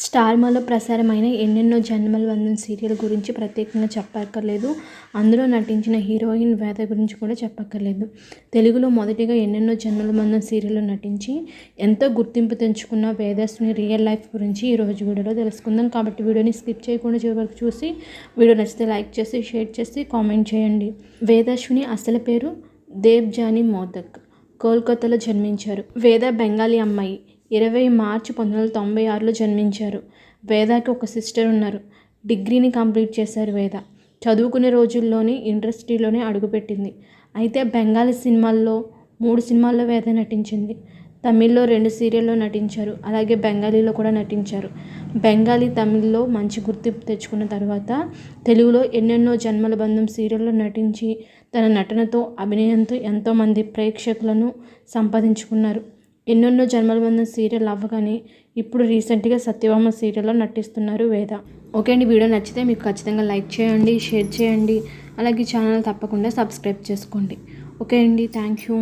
స్టార్మాలో ప్రసారమైన ఎన్నెన్నో జన్మల వందన సీరియల్ గురించి ప్రత్యేకంగా చెప్పక్కర్లేదు. అందులో నటించిన హీరోయిన్ వేద గురించి కూడా చెప్పక్కర్లేదు. తెలుగులో మొదటిగా ఎన్నెన్నో జన్మల వందన సీరియల్లో నటించి ఎంతో గుర్తింపు తెంచుకున్న వేదశ్ని రియల్ లైఫ్ గురించి ఈరోజు వీడియోలో తెలుసుకుందాం. కాబట్టి వీడియోని స్కిప్ చేయకుండా చివరి వరకు చూసి వీడియో నచ్చితే లైక్ చేసి షేర్ చేసి కామెంట్ చేయండి. వేదశ్విని అసలు పేరు? దేవ్జాని మోదక్. కోల్కతాలో జన్మించారు. వేద బెంగాలీ అమ్మాయి. ఇరవై మార్చి పంతొమ్మిది వందల తొంభై ఆరులో జన్మించారు. వేదాకి ఒక సిస్టర్ ఉన్నారు. డిగ్రీని కంప్లీట్ చేశారు వేద. చదువుకునే రోజుల్లోనే ఇండస్ట్రీలోనే అడుగుపెట్టింది. అయితే బెంగాలీ సినిమాల్లో మూడు సినిమాల్లో వేద నటించింది. తమిళ్ళో రెండు సీరియల్లో నటించారు. అలాగే బెంగాలీలో కూడా నటించారు. బెంగాలీ తమిళ్ళో మంచి గుర్తింపు తెచ్చుకున్న తర్వాత తెలుగులో ఎన్నెన్నో జన్మల బంధం సీరియల్లో నటించి తన నటనతో అభినయంతో ఎంతోమంది ప్రేక్షకులను సంపాదించుకున్నారు. ఎన్నెన్నో జన్మల బంధం సీరియల్ అవ్వగానే ఇప్పుడు రీసెంట్గా సత్యభామ సీరియల్లో నటిస్తున్నారు వేద. ఓకే అండి వీడియో నచ్చితే మీకు ఖచ్చితంగా లైక్ చేయండి షేర్ చేయండి. అలాగే ఛానల్ తప్పకుండా సబ్స్క్రైబ్ చేసుకోండి. ఓకే అండి థ్యాంక్ యూ.